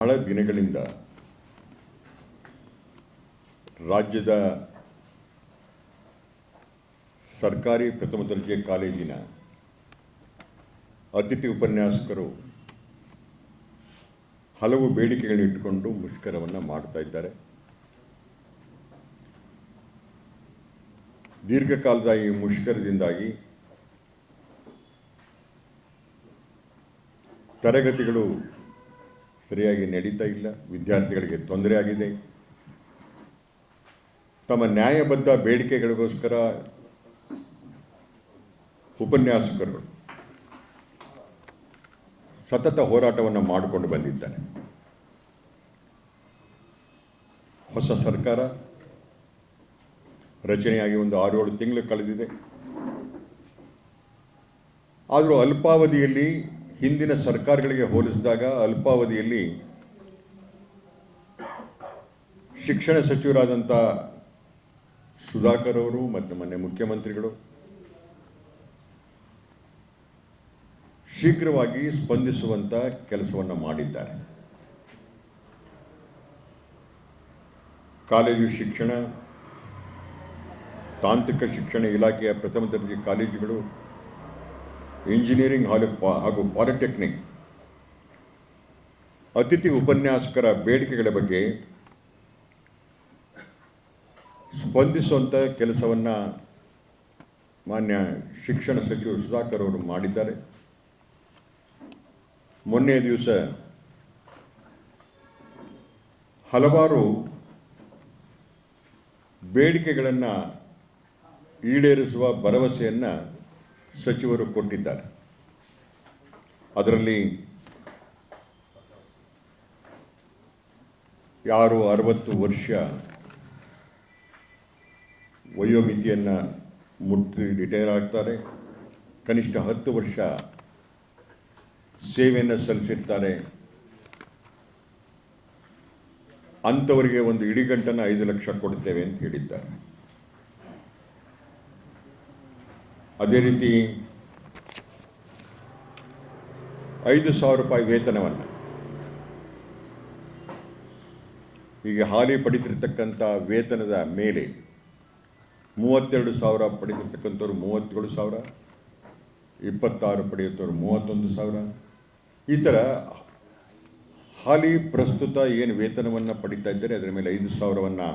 ಬಹಳ ದಿನಗಳಿಂದ ರಾಜ್ಯದ ಸರ್ಕಾರಿ ಪ್ರಥಮ ದರ್ಜೆ ಕಾಲೇಜಿನ ಅತಿಥಿ ಉಪನ್ಯಾಸಕರು ಹಲವು ಬೇಡಿಕೆಗಳನ್ನಿಟ್ಟುಕೊಂಡು ಮುಷ್ಕರವನ್ನು ಮಾಡ್ತಾ ಇದ್ದಾರೆ. ದೀರ್ಘಕಾಲದ ಈ ಮುಷ್ಕರದಿಂದಾಗಿ ತರಗತಿಗಳು ಸರಿಯಾಗಿ ನಡೀತಾ ಇಲ್ಲ, ವಿದ್ಯಾರ್ಥಿಗಳಿಗೆ ತೊಂದರೆ ಆಗಿದೆ. ತಮ್ಮ ನ್ಯಾಯಬದ್ಧ ಬೇಡಿಕೆಗಳಿಗೋಸ್ಕರ ಉಪನ್ಯಾಸಕರು ಸತತ ಹೋರಾಟವನ್ನು ಮಾಡಿಕೊಂಡು ಬಂದಿದ್ದಾರೆ. ಹೊಸ ಸರ್ಕಾರ, ರಚನೆಯಾಗಿ ಒಂದು ಆರು ಏಳು ತಿಂಗಳು ಕಳೆದಿದೆ. ಆದರೂ ಅಲ್ಪಾವಧಿಯಲ್ಲಿ ಹಿಂದಿನ ಸರ್ಕಾರಗಳಿಗೆ ಹೋಲಿಸಿದಾಗ ಅಲ್ಪಾವಧಿಯಲ್ಲಿ ಶಿಕ್ಷಣ ಸಚಿವರಾದಂಥ ಸುಧಾಕರ್ ಅವರು ಮತ್ತು ಮೊನ್ನೆ ಮುಖ್ಯಮಂತ್ರಿಗಳು ಶೀಘ್ರವಾಗಿ ಸ್ಪಂದಿಸುವಂಥ ಕೆಲಸವನ್ನು ಮಾಡಿದ್ದಾರೆ. ಕಾಲೇಜು ಶಿಕ್ಷಣ, ತಾಂತ್ರಿಕ ಶಿಕ್ಷಣ ಇಲಾಖೆಯ ಪ್ರಥಮ ದರ್ಜೆ ಕಾಲೇಜುಗಳು ಇಂಜಿನಿಯರಿಂಗ್ ಹಾಲು ಹಾಗೂ ಪಾಲಿಟೆಕ್ನಿಕ್. ಅತಿಥಿ ಉಪನ್ಯಾಸಕರ ಬೇಡಿಕೆಗಳ ಬಗ್ಗೆ ಸ್ಪಂದಿಸುವಂಥ ಕೆಲಸವನ್ನು ಮಾನ್ಯ ಶಿಕ್ಷಣ ಸಚಿವ ಸುಧಾಕರ್ ಅವರು ಮಾಡಿದ್ದಾರೆ. ಮೊನ್ನೆ ದಿವಸ ಹಲವಾರು ಬೇಡಿಕೆಗಳನ್ನು ಈಡೇರಿಸುವ ಭರವಸೆಯನ್ನು ಸಚಿವರು ಕೊಟ್ಟಿದ್ದಾರೆ. ಅದರಲ್ಲಿ ಯಾರು ಅರವತ್ತು ವರ್ಷ ವಯೋಮಿತಿಯನ್ನು ಮುಟ್ಟಿ ರಿಟೈರ್ ಆಗ್ತಾರೆ, ಕನಿಷ್ಠ ಹತ್ತು ವರ್ಷ ಸೇವೆಯನ್ನು ಸಲ್ಲಿಸಿರ್ತಾರೆ. ಅಂಥವರಿಗೆ ಒಂದು ಇಡಿಗಂಟನ್ನು ಐದು ಲಕ್ಷ ಕೊಡ್ತೇವೆ ಅಂತ ಹೇಳಿದ್ದಾರೆ. ಅದೇ ರೀತಿ ಐದು ಸಾವಿರ ರೂಪಾಯಿ ವೇತನವನ್ನು ಈಗ ಹಾಲಿ ಪಡಿತಿರ್ತಕ್ಕಂಥ ವೇತನದ ಮೇಲೆ ಮೂವತ್ತೆರಡು ಸಾವಿರ ಪಡೆದಿರ್ತಕ್ಕಂಥವ್ರು ಮೂವತ್ತೇಳು ಸಾವಿರ, ಇಪ್ಪತ್ತಾರು ಪಡೆಯುತ್ತವ್ರು ಮೂವತ್ತೊಂದು ಸಾವಿರ. ಈ ಥರ ಹಾಲಿ ಪ್ರಸ್ತುತ ಏನು ವೇತನವನ್ನು ಪಡಿತಾ ಇದ್ದಾರೆ, ಅದರ ಮೇಲೆ ಐದು ಸಾವಿರವನ್ನು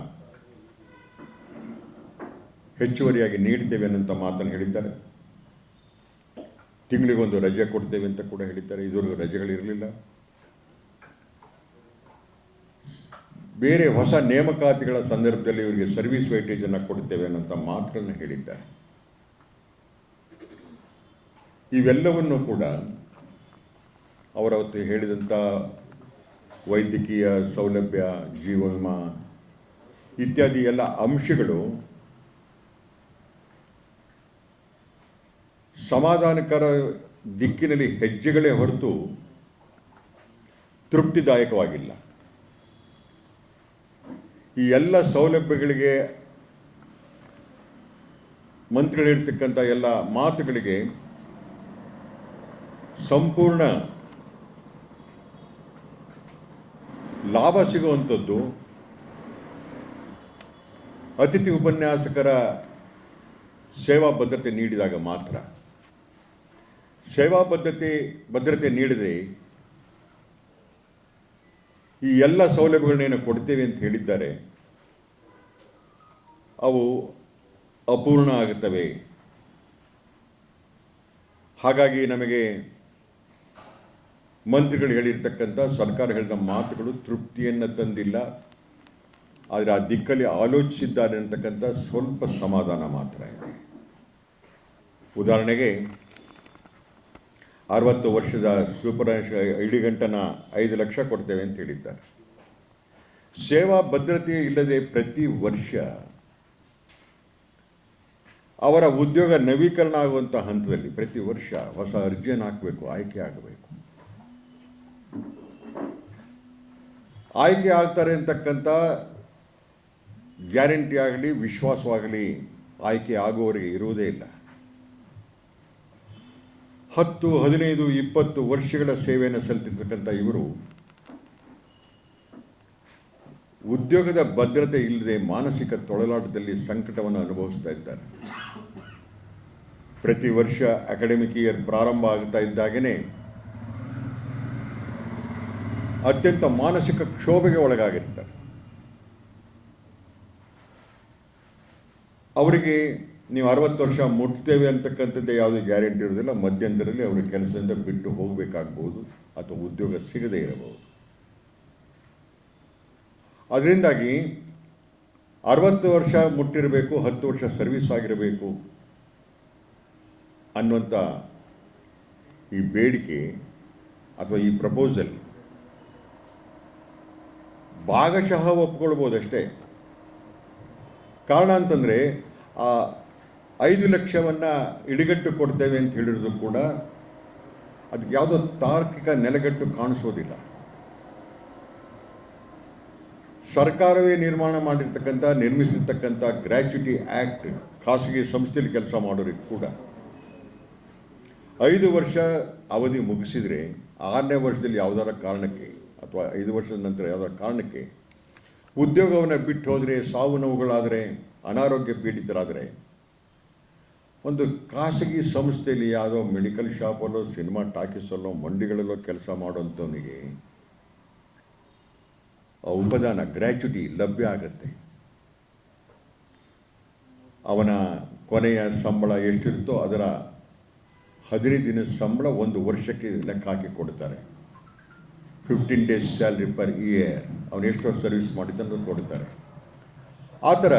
ಹೆಚ್ಚುವರಿಯಾಗಿ ನೀಡ್ತೇವೆ ಅನ್ನೋಂಥ ಮಾತನ್ನು ಹೇಳಿದ್ದಾರೆ. ತಿಂಗಳಿಗೊಂದು ರಜೆ ಕೊಡ್ತೇವೆ ಅಂತ ಕೂಡ ಹೇಳಿದ್ದಾರೆ. ಇದುವರೆಗೂ ರಜೆಗಳಿರಲಿಲ್ಲ. ಬೇರೆ ಹೊಸ ನೇಮಕಾತಿಗಳ ಸಂದರ್ಭದಲ್ಲಿ ಇವರಿಗೆ ಸರ್ವಿಸ್ ವೈಟೇಜನ್ನು ಕೊಡ್ತೇವೆ ಅನ್ನೋಂಥ ಮಾತುಗಳನ್ನು ಹೇಳಿದ್ದಾರೆ. ಇವೆಲ್ಲವನ್ನು ಕೂಡ ಅವರವತ್ತು ಹೇಳಿದಂಥ ವೈದ್ಯಕೀಯ ಸೌಲಭ್ಯ, ಜೀವ ವಿಮಾ ಇತ್ಯಾದಿ ಎಲ್ಲ ಅಂಶಗಳು ಸಮಾಧಾನಕರ ದಿಕ್ಕಿನಲ್ಲಿ ಹೆಜ್ಜೆಗಳೇ ಹೊರತು ತೃಪ್ತಿದಾಯಕವಾಗಿಲ್ಲ. ಈ ಎಲ್ಲ ಸೌಲಭ್ಯಗಳಿಗೆ ಮಂತ್ರಿಗಳಿರ್ತಕ್ಕಂಥ ಎಲ್ಲ ಮಾತುಗಳಿಗೆ ಸಂಪೂರ್ಣ ಲಾಭ ಸಿಗುವಂಥದ್ದು ಅತಿಥಿ ಉಪನ್ಯಾಸಕರ ಸೇವಾ ಭದ್ರತೆ ನೀಡಿದಾಗ ಮಾತ್ರ. ಸೇವಾ ಬದ್ಧತೆ ಭದ್ರತೆ ನೀಡದೆ ಈ ಎಲ್ಲ ಸೌಲಭ್ಯಗಳನ್ನೇನು ಕೊಡ್ತೇವೆ ಅಂತ ಹೇಳಿದ್ದಾರೆ, ಅವು ಅಪೂರ್ಣ ಆಗುತ್ತವೆ. ಹಾಗಾಗಿ ನಮಗೆ ಮಂತ್ರಿಗಳು ಹೇಳಿರ್ತಕ್ಕಂಥ ಸರ್ಕಾರ ಹೇಳಿದ ಮಾತುಗಳು ತೃಪ್ತಿಯನ್ನು ತಂದಿಲ್ಲ. ಆದರೆ ಆ ದಿಕ್ಕಲ್ಲಿ ಆಲೋಚಿಸಿದ್ದಾರೆ ಅಂತಕ್ಕಂಥ ಸ್ವಲ್ಪ ಸಮಾಧಾನ ಮಾತ್ರ ಇದೆ. ಉದಾಹರಣೆಗೆ ಅರವತ್ತು ವರ್ಷದ ಸೂಪರ್ ಇಡಿಗಂಟನ ಐದು ಲಕ್ಷ ಕೊಡ್ತೇವೆ ಅಂತ ಹೇಳಿದ್ದಾರೆ. ಸೇವಾ ಭದ್ರತೆ ಇಲ್ಲದೆ ಪ್ರತಿ ವರ್ಷ ಅವರ ಉದ್ಯೋಗ ನವೀಕರಣ ಆಗುವಂಥ ಹಂತದಲ್ಲಿ ಪ್ರತಿ ವರ್ಷ ಹೊಸ ಅರ್ಜಿಯನ್ನು ಹಾಕಬೇಕು, ಆಯ್ಕೆ ಆಗಬೇಕು. ಆಯ್ಕೆ ಆಗ್ತಾರೆ ಅಂತಕ್ಕಂಥ ಗ್ಯಾರಂಟಿ ಆಗಲಿ, ವಿಶ್ವಾಸವಾಗಲಿ ಆಯ್ಕೆ ಆಗುವವರಿಗೆ ಇರುವುದೇ ಇಲ್ಲ. ಹತ್ತು, ಹದಿನೈದು, ಇಪ್ಪತ್ತು ವರ್ಷಗಳ ಸೇವೆಯನ್ನು ಸಲ್ಲಿಸಿರ್ತಕ್ಕಂಥ ಇವರು ಉದ್ಯೋಗದ ಭದ್ರತೆ ಇಲ್ಲದೆ ಮಾನಸಿಕ ತೊಳಲಾಟದಲ್ಲಿ ಸಂಕಟವನ್ನು ಅನುಭವಿಸ್ತಾ ಇದ್ದಾರೆ. ಪ್ರತಿ ವರ್ಷ ಅಕಾಡೆಮಿಕ್ ಇಯರ್ ಪ್ರಾರಂಭ ಆಗ್ತಾ ಇದ್ದಾಗೇನೆ ಅತ್ಯಂತ ಮಾನಸಿಕ ಕ್ಷೋಭೆಗೆ ಒಳಗಾಗಿರ್ತಾರೆ. ಅವರಿಗೆ ನೀವು ಅರವತ್ತು ವರ್ಷ ಮುಟ್ತೇವೆ ಅಂತಕ್ಕಂಥದ್ದು ಯಾವುದೇ ಗ್ಯಾರಂಟಿ ಇರೋದಿಲ್ಲ. ಮಧ್ಯಂತರದಲ್ಲಿ ಅವರು ಕೆಲಸದಿಂದ ಬಿಟ್ಟು ಹೋಗಬೇಕಾಗ್ಬೋದು ಅಥವಾ ಉದ್ಯೋಗ ಸಿಗದೇ ಇರಬಹುದು. ಅದರಿಂದಾಗಿ ಅರವತ್ತು ವರ್ಷ ಮುಟ್ಟಿರಬೇಕು, ಹತ್ತು ವರ್ಷ ಸರ್ವಿಸ್ ಆಗಿರಬೇಕು ಅನ್ನುವಂಥ ಈ ಬೇಡಿಕೆ ಅಥವಾ ಈ ಪ್ರಪೋಸಲ್ ಭಾಗಶಃ ಒಪ್ಕೊಳ್ಬೋದಷ್ಟೇ. ಕಾರಣ ಅಂತಂದರೆ, ಆ ಐದು ಲಕ್ಷವನ್ನು ಇಡಿಗಟ್ಟು ಕೊಡ್ತೇವೆ ಅಂತ ಹೇಳಿದ್ರು ಕೂಡ ಅದಕ್ಕೆ ಯಾವುದೋ ತಾರ್ಕಿಕ ನೆಲೆಗಟ್ಟು ಕಾಣಿಸೋದಿಲ್ಲ. ಸರ್ಕಾರವೇ ನಿರ್ಮಾಣ ಮಾಡಿರ್ತಕ್ಕಂಥ, ನಿರ್ಮಿಸಿರ್ತಕ್ಕಂಥ ಗ್ರ್ಯಾಚ್ಯುಟಿ ಆ್ಯಕ್ಟ್ ಖಾಸಗಿ ಸಂಸ್ಥೆಯಲ್ಲಿ ಕೆಲಸ ಮಾಡೋರಿಗೆ ಕೂಡ ಐದು ವರ್ಷ ಅವಧಿ ಮುಗಿಸಿದರೆ ಆರನೇ ವರ್ಷದಲ್ಲಿ ಯಾವುದಾರ ಕಾರಣಕ್ಕೆ ಅಥವಾ ಐದು ವರ್ಷದ ನಂತರ ಯಾವುದಾರ ಕಾರಣಕ್ಕೆ ಉದ್ಯೋಗವನ್ನು ಬಿಟ್ಟು ಹೋದರೆ ಸಾವು ನೋವುಗಳಾದರೆ, ಅನಾರೋಗ್ಯ ಪೀಡಿತರಾದರೆ ಒಂದು ಖಾಸಗಿ ಸಂಸ್ಥೆಯಲ್ಲಿ ಯಾವುದೋ ಮೆಡಿಕಲ್ ಶಾಪಲ್ಲೋ ಸಿನಿಮಾ ಟಾಕೀಸಲ್ಲೋ ಮಂಡಿಗಳಲ್ಲೋ ಕೆಲಸ ಮಾಡುವಂಥವನಿಗೆ ಆ ಉಪದಾನ ಗ್ರ್ಯಾಚ್ಯುಟಿ ಲಭ್ಯ ಆಗತ್ತೆ. ಅವನ ಕೊನೆಯ ಸಂಬಳ ಎಷ್ಟಿರುತ್ತೋ ಅದರ ಹದಿನೈದು ದಿನದ ಸಂಬಳ ಒಂದು ವರ್ಷಕ್ಕೆ ಲೆಕ್ಕ ಹಾಕಿ ಕೊಡ್ತಾರೆ. Fifteen days salary per year. ಅವನು ಎಷ್ಟೋ ಸರ್ವಿಸ್ ಮಾಡಿದ್ದನ್ನು ಕೊಡ್ತಾರೆ. ಆ ಥರ